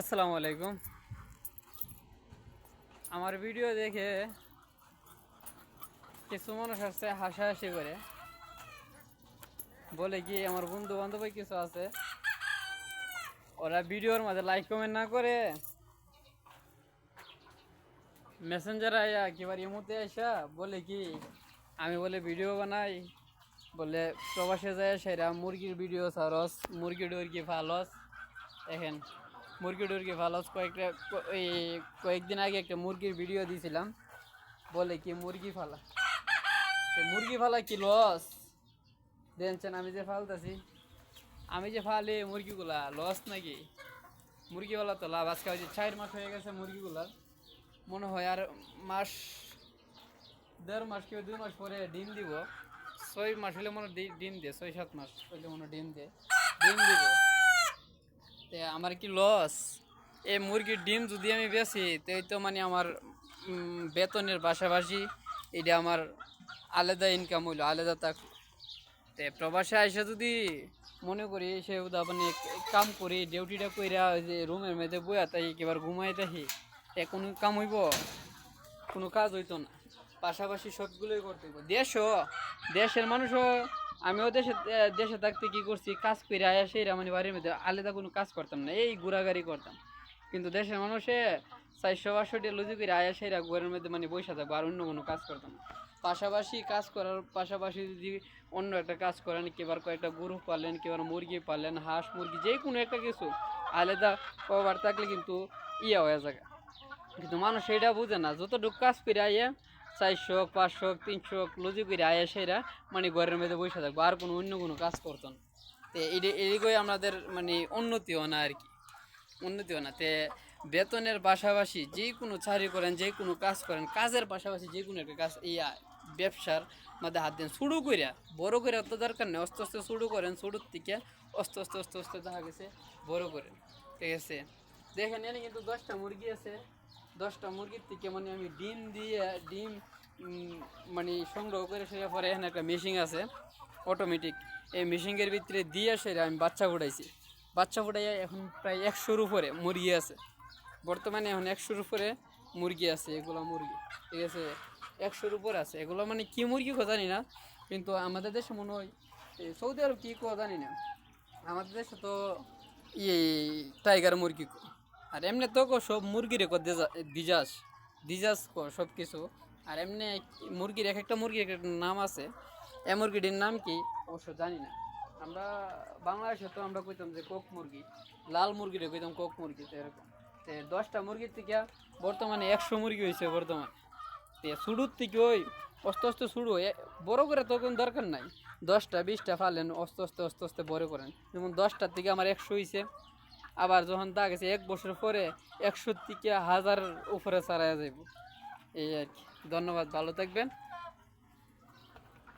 আসসালামু আলাইকুম। আমার ভিডিও দেখে কিছু মানুষ আসছে হাসাহাসি করে। বলে কি আমার বন্ধু বান্ধব কিছু আছে। ওরা ভিডিওর মাঝে লাইক কমেন্ট না করে মেসেঞ্জার আয়া কিবার ইমুতে আসা। বলে কি, আমি বলে ভিডিও বানাই। বলে প্রবাসে যায় সেরা মুরগির ভিডিও সারস মুরগি টুরগি ফালস দেখেন মুরগি টুরগি ফালস কয়েকটা এই কয়েকদিন আগে একটা মুরগির ভিডিও দিয়েছিলাম বলে, কি মুরগি ফালা? মুরগি ফালা কি লস দেখছেন আমি যে ফালতাছি। আমি যে ফালি মুরগিগুলা লস নাকি? মুরগিওয়ালা তো লাভ, আজকে যে চার মাস হয়ে গেছে মুরগিগুলার। মনে হয় আর মাস, দেড় মাস কেউ দুই মাস পরে ডিম দিব। ছয় মাস হলে মনে ডিম দে, ছয় সাত মাস হলে মনে ডিম দে। ডিম দিব। তে আমার কি লস এই মুরগির ডিম যদি আমি বেচি তো এই তো মানে আমার বেতনের পাশাপাশি এটা আমার আলাদা ইনকাম হইল, আলাদা থাক তে প্রবাসে এসে যদি মনে করি, সে মানে কাম করি, ডিউটিটা কইরা যে রুমের মধ্যে বইয়া তাই একেবার ঘুমাই তাহি তে কোনো কাম হইব? কোনো কাজ হইতো না। পাশাপাশি সবগুলোই করতে হইব। দেশও, দেশের মানুষও আমিও দেশে দেশে থাকতে কি করছি? কাজ করে আয়া সেই মানে বাড়ির মধ্যে আলাদা কোনো কাজ করতাম না, এই ঘোরাঘুরি করতাম। কিন্তু দেশের মানুষে চারশো বাষট্টি লুজি করে আয়া সেরা ঘরের মধ্যে মানে বসে থাকব আর অন্য কোনো কাজ করতাম না। পাশাপাশি কাজ করার পাশাপাশি যদি অন্য একটা কাজ করেন, কেবার কয়েকটা গরু পালেন, কেবার মুরগি পালেন, হাঁস মুরগি, যে কোনো একটা কিছু আলাদা কবার থাকলে কিন্তু ইয়া হয়ে যায়। কিন্তু মানুষ সেটা বুঝে না, যতটুকু কাজ করে আইয়া চারশো, পাঁচশো, তিনশো লুজি করে আয়া মানে ঘরের মধ্যে বসে থাকব, আর কোনো অন্য কোনো কাজ করতো না। তো এদিকে আমাদের মানে উন্নতি হয় না আর কি উন্নতি হয় না। তে বেতনের পাশাপাশি যে কোনো চাকরি করেন, যে কোনো কাজ করেন, কাজের পাশাপাশি যে কোনো একটা কাজ এই ব্যবসার মধ্যে হাত দেন। শুরু করিয়া বড় করে অত দরকার নেই আস্তে আস্তে শুরু করেন, শুরুর থেকে আস্তে আস্তে আস্তে আস্তে দেখা গেছে, বড় করেন। ঠিক আছে? দেখেন এখানে কিন্তু দশটা মুরগি আছে। দশটা মুরগির থেকে মানে আমি ডিম দিয়ে, ডিম মানে সংগ্রহ করে সেটা পরে এখানে একটা মেশিন আছে অটোমেটিক এই মেশিনের ভিতরে দিয়ে সেটা আমি বাচ্চা ফুটাইছি। বাচ্চা ফুটাইয়া এখন প্রায় একশোর উপরে মুরগি আছে। বর্তমানে এখন একশোর উপরে মুরগি আছে, এগুলো মুরগি। ঠিক আছে? একশোর উপর আছে। এগুলো মানে কি মুরগি কথা জানি না, কিন্তু আমাদের দেশে মনে হয় সৌদি আরব কী কথা জানি না। আমাদের দেশে তো ইয়ে টাইগার মুরগি কো। আর এমনি তো কো সব মুরগির কো দেজা- দিজাস দিজাস কো সব কিছু। আর এমনি মুরগির এক একটা মুরগির এক একটা নাম আছে। এ মুরগিটির নাম কি? অবশ্য জানি না। আমরা বাংলাদেশে তো আমরা কইতাম যে কোক মুরগি, লাল মুরগিরে কইতাম কোক মুরগি, তো এরকম। তো দশটা মুরগির থেকে বর্তমানে একশো মুরগি হয়েছে বর্তমানে। তে শুরুর থেকে ওই আস্তে আস্তে শুরু বড় করে তো কোনো দরকার নাই। দশটা, বিশটা ফালেন আস্তে আস্তে আস্তে আস্তে বড় করেন। যেমন দশটার থেকে আমার একশো হয়েছে আবার যখন তা গেছে এক বছর পরে একশো থেকে হাজার উপরে ছাড়াই যাইব। এই আর কি। ধন্যবাদ, ভালো থাকবেন।